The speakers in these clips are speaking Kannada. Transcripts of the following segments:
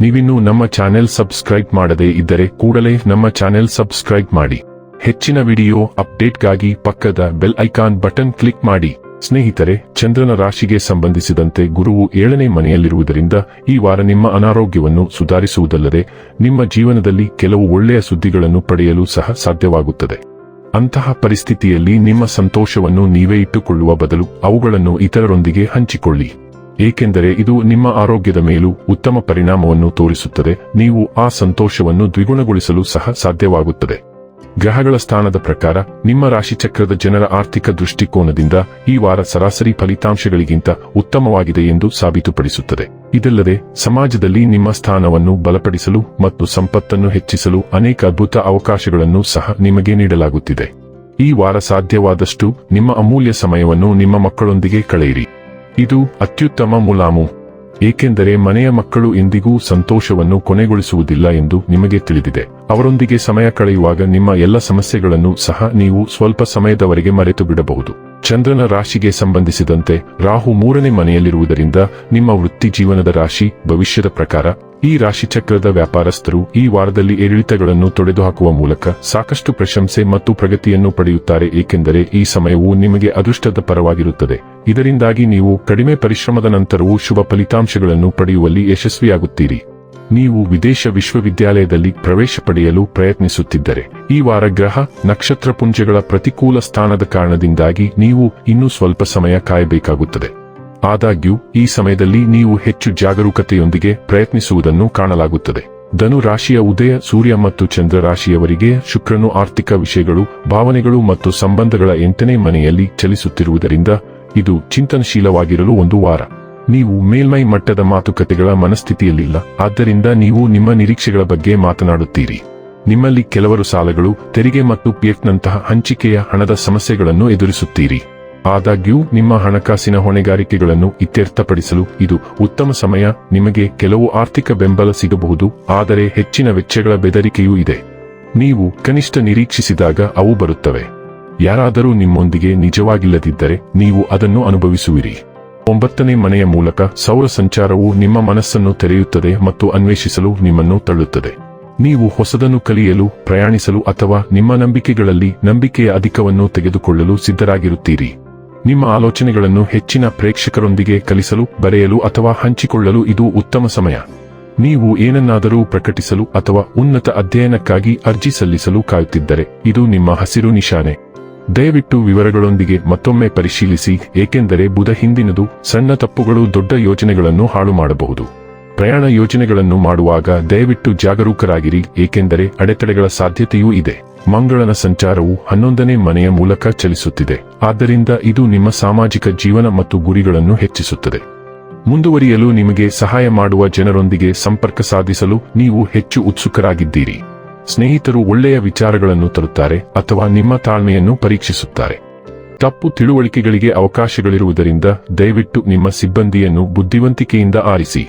ನೀವಿನ್ನೂ ನಮ್ಮ ಚಾನೆಲ್ ಸಬ್ಸ್ಕ್ರೈಬ್ ಮಾಡದೇ ಇದ್ದರೆ ಕೂಡಲೇ ನಮ್ಮ ಚಾನೆಲ್ ಸಬ್ಸ್ಕ್ರೈಬ್ ಮಾಡಿ. ಹೆಚ್ಚಿನ ವಿಡಿಯೋ ಅಪ್ಡೇಟ್ಗಾಗಿ ಪಕ್ಕದ ಬೆಲ್ ಐಕಾನ್ ಬಟನ್ ಕ್ಲಿಕ್ ಮಾಡಿ. ಸ್ನೇಹಿತರೆ, ಚಂದ್ರನ ರಾಶಿಗೆ ಸಂಬಂಧಿಸಿದಂತೆ ಗುರುವು ಏಳನೇ ಮನೆಯಲ್ಲಿರುವುದರಿಂದ ಈ ವಾರ ನಿಮ್ಮ ಅನಾರೋಗ್ಯವನ್ನು ಸುಧಾರಿಸುವುದಲ್ಲದೆ, ನಿಮ್ಮ ಜೀವನದಲ್ಲಿ ಕೆಲವು ಒಳ್ಳೆಯ ಸುದ್ದಿಗಳನ್ನು ಪಡೆಯಲು ಸಹ ಸಾಧ್ಯವಾಗುತ್ತದೆ. ಅಂತಹ ಪರಿಸ್ಥಿತಿಯಲ್ಲಿ ನಿಮ್ಮ ಸಂತೋಷವನ್ನು ನೀವೇ ಇಟ್ಟುಕೊಳ್ಳುವ ಬದಲು ಅವುಗಳನ್ನು ಇತರರೊಂದಿಗೆ ಹಂಚಿಕೊಳ್ಳಿ. ಏಕೆಂದರೆ ಇದು ನಿಮ್ಮ ಆರೋಗ್ಯದ ಮೇಲೂ ಉತ್ತಮ ಪರಿಣಾಮವನ್ನು ತೋರಿಸುತ್ತದೆ. ನೀವು ಆ ಸಂತೋಷವನ್ನು ದ್ವಿಗುಣಗೊಳಿಸಲು ಸಹ ಸಾಧ್ಯವಾಗುತ್ತದೆ. ಗ್ರಹಗಳ ಸ್ಥಾನದ ಪ್ರಕಾರ, ನಿಮ್ಮ ರಾಶಿಚಕ್ರದ ಜನರ ಆರ್ಥಿಕ ದೃಷ್ಟಿಕೋನದಿಂದ ಈ ವಾರ ಸರಾಸರಿ ಫಲಿತಾಂಶಗಳಿಗಿಂತ ಉತ್ತಮವಾಗಿದೆ ಎಂದು ಸಾಬೀತುಪಡಿಸುತ್ತದೆ. ಇದಲ್ಲದೆ, ಸಮಾಜದಲ್ಲಿ ನಿಮ್ಮ ಸ್ಥಾನವನ್ನು ಬಲಪಡಿಸಲು ಮತ್ತು ಸಂಪತ್ತನ್ನು ಹೆಚ್ಚಿಸಲು ಅನೇಕ ಅದ್ಭುತ ಅವಕಾಶಗಳನ್ನು ಸಹ ನಿಮಗೆ ನೀಡಲಾಗುತ್ತಿದೆ. ಈ ವಾರ ಸಾಧ್ಯವಾದಷ್ಟು ನಿಮ್ಮ ಅಮೂಲ್ಯ ಸಮಯವನ್ನು ನಿಮ್ಮ ಮಕ್ಕಳೊಂದಿಗೆ ಕಳೆಯಿರಿ. ಇದು ಅತ್ಯುತ್ತಮ ಮುಲಾಮು. ಏಕೆಂದರೆ ಮನೆಯ ಮಕ್ಕಳು ಎಂದಿಗೂ ಸಂತೋಷವನ್ನು ಕೊನೆಗೊಳಿಸುವುದಿಲ್ಲ ಎಂದು ನಿಮಗೆ ತಿಳಿದಿದೆ. ಅವರೊಂದಿಗೆ ಸಮಯ ಕಳೆಯುವಾಗ ನಿಮ್ಮ ಎಲ್ಲ ಸಮಸ್ಯೆಗಳನ್ನು ಸಹ ನೀವು ಸ್ವಲ್ಪ ಸಮಯದವರೆಗೆ ಮರೆತು ಬಿಡಬಹುದು. ಚಂದ್ರನ ರಾಶಿಗೆ ಸಂಬಂಧಿಸಿದಂತೆ ರಾಹು ಮೂರನೇ ಮನೆಯಲ್ಲಿರುವುದರಿಂದ ನಿಮ್ಮ ವೃತ್ತಿ ಜೀವನದ ರಾಶಿ ಭವಿಷ್ಯದ ಪ್ರಕಾರ ಈ ರಾಶಿಚಕ್ರದ ವ್ಯಾಪಾರಸ್ಥರು ಈ ವಾರದಲ್ಲಿ ಏರಿಳಿತಗಳನ್ನು ತೊಡೆದುಹಾಕುವ ಮೂಲಕ ಸಾಕಷ್ಟು ಪ್ರಶಂಸೆ ಮತ್ತು ಪ್ರಗತಿಯನ್ನು ಪಡೆಯುತ್ತಾರೆ, ಏಕೆಂದರೆ ಈ ಸಮಯವು ನಿಮಗೆ ಅದೃಷ್ಟದ ಪರವಾಗಿರುತ್ತದೆ. ಇದರಿಂದಾಗಿ ನೀವು ಕಡಿಮೆ ಪರಿಶ್ರಮದ ನಂತರವೂ ಶುಭ ಫಲಿತಾಂಶಗಳನ್ನು ಪಡೆಯುವಲ್ಲಿ ಯಶಸ್ವಿಯಾಗುತ್ತೀರಿ. ನೀವು ವಿದೇಶ ವಿಶ್ವವಿದ್ಯಾಲಯದಲ್ಲಿ ಪ್ರವೇಶ ಪಡೆಯಲು ಪ್ರಯತ್ನಿಸುತ್ತಿದ್ದರೆ, ಈ ವಾರ ಗ್ರಹ, ನಕ್ಷತ್ರ ಪುಂಜಗಳ ಪ್ರತಿಕೂಲ ಸ್ಥಾನದ ಕಾರಣದಿಂದಾಗಿ ನೀವು ಇನ್ನೂ ಸ್ವಲ್ಪ ಸಮಯ ಕಾಯಬೇಕಾಗುತ್ತದೆ. ಆದಾಗ್ಯೂ, ಈ ಸಮಯದಲ್ಲಿ ನೀವು ಹೆಚ್ಚು ಜಾಗರೂಕತೆಯೊಂದಿಗೆ ಪ್ರಯತ್ನಿಸುವುದನ್ನು ಕಾಣಲಾಗುತ್ತದೆ. ಧನು ರಾಶಿಯ ಉದಯ, ಸೂರ್ಯ ಮತ್ತು ಚಂದ್ರ ರಾಶಿಯವರಿಗೆ ಶುಕ್ರನು ಆರ್ಥಿಕ ವಿಷಯಗಳು, ಭಾವನೆಗಳು ಮತ್ತು ಸಂಬಂಧಗಳ ಎಂಟನೇ ಮನೆಯಲ್ಲಿ ಚಲಿಸುತ್ತಿರುವುದರಿಂದ ಇದು ಚಿಂತನಶೀಲವಾಗಿರಲು ಒಂದು ವಾರ. ನೀವು ಮೇಲ್ಮೈ ಮಟ್ಟದ ಮಾತುಕತೆಗಳ ಮನಸ್ಥಿತಿಯಲ್ಲಿಲ್ಲ, ಆದ್ದರಿಂದ ನೀವು ನಿಮ್ಮ ನಿರೀಕ್ಷೆಗಳ ಬಗ್ಗೆ ಮಾತನಾಡುತ್ತೀರಿ. ನಿಮ್ಮಲ್ಲಿ ಕೆಲವರು ಸಾಲಗಳು, ತೆರಿಗೆ ಮತ್ತು ಪಿಎಫ್ನಂತಹ ಹಂಚಿಕೆಯ ಹಣದ ಸಮಸ್ಯೆಗಳನ್ನು ಎದುರಿಸುತ್ತೀರಿ. ಆದಾಗ್ಯೂ, ನಿಮ್ಮ ಹಣಕಾಸಿನ ಹೊಣೆಗಾರಿಕೆಗಳನ್ನು ಇತ್ಯರ್ಥಪಡಿಸಲು ಇದು ಉತ್ತಮ ಸಮಯ. ನಿಮಗೆ ಕೆಲವು ಆರ್ಥಿಕ ಬೆಂಬಲ ಸಿಗಬಹುದು, ಆದರೆ ಹೆಚ್ಚಿನ ವೆಚ್ಚಗಳ ಬೆದರಿಕೆಯೂ ಇದೆ. ನೀವು ಕನಿಷ್ಠ ನಿರೀಕ್ಷಿಸಿದಾಗ ಅವು ಬರುತ್ತವೆ. ಯಾರಾದರೂ ನಿಮ್ಮೊಂದಿಗೆ ನಿಜವಾಗಿಲ್ಲದಿದ್ದರೆ ನೀವು ಅದನ್ನು ಅನುಭವಿಸುವಿರಿ. ಒಂಬತ್ತನೇ ಮನೆಯ ಮೂಲಕ ಸೌರ ಸಂಚಾರವು ನಿಮ್ಮ ಮನಸ್ಸನ್ನು ತೆರೆಯುತ್ತದೆ ಮತ್ತು ಅನ್ವೇಷಿಸಲು ನಿಮ್ಮನ್ನು ತಳ್ಳುತ್ತದೆ. ನೀವು ಹೊಸದನ್ನು ಕಲಿಯಲು, ಪ್ರಯಾಣಿಸಲು ಅಥವಾ ನಿಮ್ಮ ನಂಬಿಕೆಗಳಲ್ಲಿ ನಂಬಿಕೆಯ ಅಧಿಕವನ್ನು ತೆಗೆದುಕೊಳ್ಳಲು ಸಿದ್ಧರಾಗಿರುತ್ತೀರಿ. ನಿಮ್ಮ ಆಲೋಚನೆಗಳನ್ನು ಹೆಚ್ಚಿನ ಪ್ರೇಕ್ಷಕರೊಂದಿಗೆ ಕಲಿಸಲು, ಬರೆಯಲು ಅಥವಾ ಹಂಚಿಕೊಳ್ಳಲು ಇದು ಉತ್ತಮ ಸಮಯ. ನೀವು ಏನನ್ನಾದರೂ ಪ್ರಕಟಿಸಲು ಅಥವಾ ಉನ್ನತ ಅಧ್ಯಯನಕ್ಕಾಗಿ ಅರ್ಜಿ ಸಲ್ಲಿಸಲು ಕಾಯುತ್ತಿದ್ದರೆ, ಇದು ನಿಮ್ಮ ಹಸಿರು ನಿಶಾನೆ. ದಯವಿಟ್ಟು ವಿವರಗಳೊಂದಿಗೆ ಮತ್ತೊಮ್ಮೆ ಪರಿಶೀಲಿಸಿ, ಏಕೆಂದರೆ ಬುಧ ಹಿಂದಿನದು ಸಣ್ಣ ತಪ್ಪುಗಳು ದೊಡ್ಡ ಯೋಜನೆಗಳನ್ನು ಹಾಳು ಮಾಡಬಹುದು ಪ್ರಯಾಣ ಯೋಜನೆಗಳನ್ನು ಮಾಡುವಾಗ ದಯವಿಟ್ಟು ಜಾಗರೂಕರಾಗಿರಿ, ಏಕೆಂದರೆ ಅಡೆತಡೆಗಳ ಸಾಧ್ಯತೆಯೂ ಇದೆ. ಮಂಗಳನ ಸಂಚಾರವು ಹನ್ನೊಂದನೇ ಮನೆಯ ಮೂಲಕ ಚಲಿಸುತ್ತಿದೆ. ಆದ್ದರಿಂದ ಇದು ನಿಮ್ಮ ಸಾಮಾಜಿಕ ಜೀವನ ಮತ್ತು ಗುರಿಗಳನ್ನು ಹೆಚ್ಚಿಸುತ್ತದೆ. ಮುಂದುವರಿಯಲು ನಿಮಗೆ ಸಹಾಯ ಮಾಡುವ ಜನರೊಂದಿಗೆ ಸಂಪರ್ಕ ಸಾಧಿಸಲು ನೀವು ಹೆಚ್ಚು ಉತ್ಸುಕರಾಗಿದ್ದೀರಿ. ಸ್ನೇಹಿತರು ಒಳ್ಳೆಯ ವಿಚಾರಗಳನ್ನು ತರುತ್ತಾರೆ ಅಥವಾ ನಿಮ್ಮ ತಾಳ್ಮೆಯನ್ನು ಪರೀಕ್ಷಿಸುತ್ತಾರೆ. ತಪ್ಪು ತಿಳುವಳಿಕೆಗಳಿಗೆ ಅವಕಾಶಗಳಿರುವುದರಿಂದ ದಯವಿಟ್ಟು ನಿಮ್ಮ ಸಿಬ್ಬಂದಿಯನ್ನು ಬುದ್ಧಿವಂತಿಕೆಯಿಂದ ಆರಿಸಿ.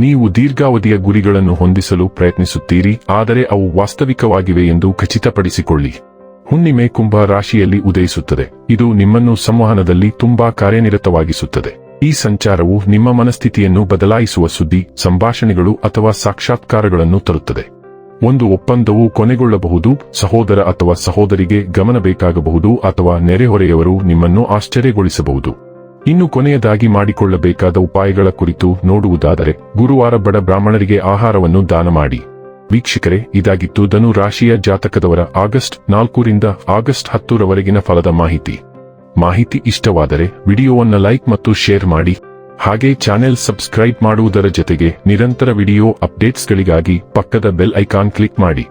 ನೀವು ದೀರ್ಘಾವಧಿಯ ಗುರಿಗಳನ್ನು ಹೊಂದಿಸಲು ಪ್ರಯತ್ನಿಸುತ್ತೀರಿ, ಆದರೆ ಅವು ವಾಸ್ತವಿಕವಾಗಿವೆ ಎಂದು ಖಚಿತಪಡಿಸಿಕೊಳ್ಳಿ. ಹುಣ್ಣಿಮೆ ಕುಂಭ ರಾಶಿಯಲ್ಲಿ ಉದಯಿಸುತ್ತದೆ. ಇದು ನಿಮ್ಮನ್ನು ಸಂವಹನದಲ್ಲಿ ತುಂಬಾ ಕಾರ್ಯನಿರತವಾಗಿಸುತ್ತದೆ. ಈ ಸಂಚಾರವು ನಿಮ್ಮ ಮನಸ್ಥಿತಿಯನ್ನು ಬದಲಾಯಿಸುವ ಸುದ್ದಿ, ಸಂಭಾಷಣೆಗಳು ಅಥವಾ ಸಾಕ್ಷಾತ್ಕಾರಗಳನ್ನು ತರುತ್ತದೆ. ಒಂದು ಒಪ್ಪಂದವು ಕೊನೆಗೊಳ್ಳಬಹುದು, ಸಹೋದರ ಅಥವಾ ಸಹೋದರಿಗೆ ಗಮನ ಬೇಕಾಗಬಹುದು ಅಥವಾ ನೆರೆಹೊರೆಯವರು ನಿಮ್ಮನ್ನು ಆಶ್ಚರ್ಯಗೊಳಿಸಬಹುದು. ಇನ್ನು ಕೊನೆಯದಾಗಿ ಮಾಡಿಕೊಳ್ಳಬೇಕಾದ ಉಪಾಯಗಳ ಕುರಿತು ನೋಡುವುದಾದರೆ, ಗುರುವಾರ ಬಡ ಬ್ರಾಹ್ಮಣರಿಗೆ ಆಹಾರವನ್ನು ದಾನ ಮಾಡಿ. ವೀಕ್ಷಕರೇ, ಇದಾಗಿತ್ತು ಧನು ರಾಶಿಯ ಜಾತಕದವರ ಆಗಸ್ಟ್ ನಾಲ್ಕರಿಂದ ಆಗಸ್ಟ್ ಹತ್ತರವರೆಗಿನ ಫಲದ ಮಾಹಿತಿ. ಮಾಹಿತಿ ಇಷ್ಟವಾದರೆ ವಿಡಿಯೋವನ್ನ ಲೈಕ್ ಮತ್ತು ಶೇರ್ ಮಾಡಿ. ಹಾಗೆ ಚಾನೆಲ್ ಸಬ್ಸ್ಕ್ರೈಬ್ ಮಾಡುವುದರ ಜೊತೆಗೆ ನಿರಂತರ ವಿಡಿಯೋ ಅಪ್ಡೇಟ್ಸ್ಗಳಿಗಾಗಿ ಪಕ್ಕದ ಬೆಲ್ ಐಕಾನ್ ಕ್ಲಿಕ್ ಮಾಡಿ.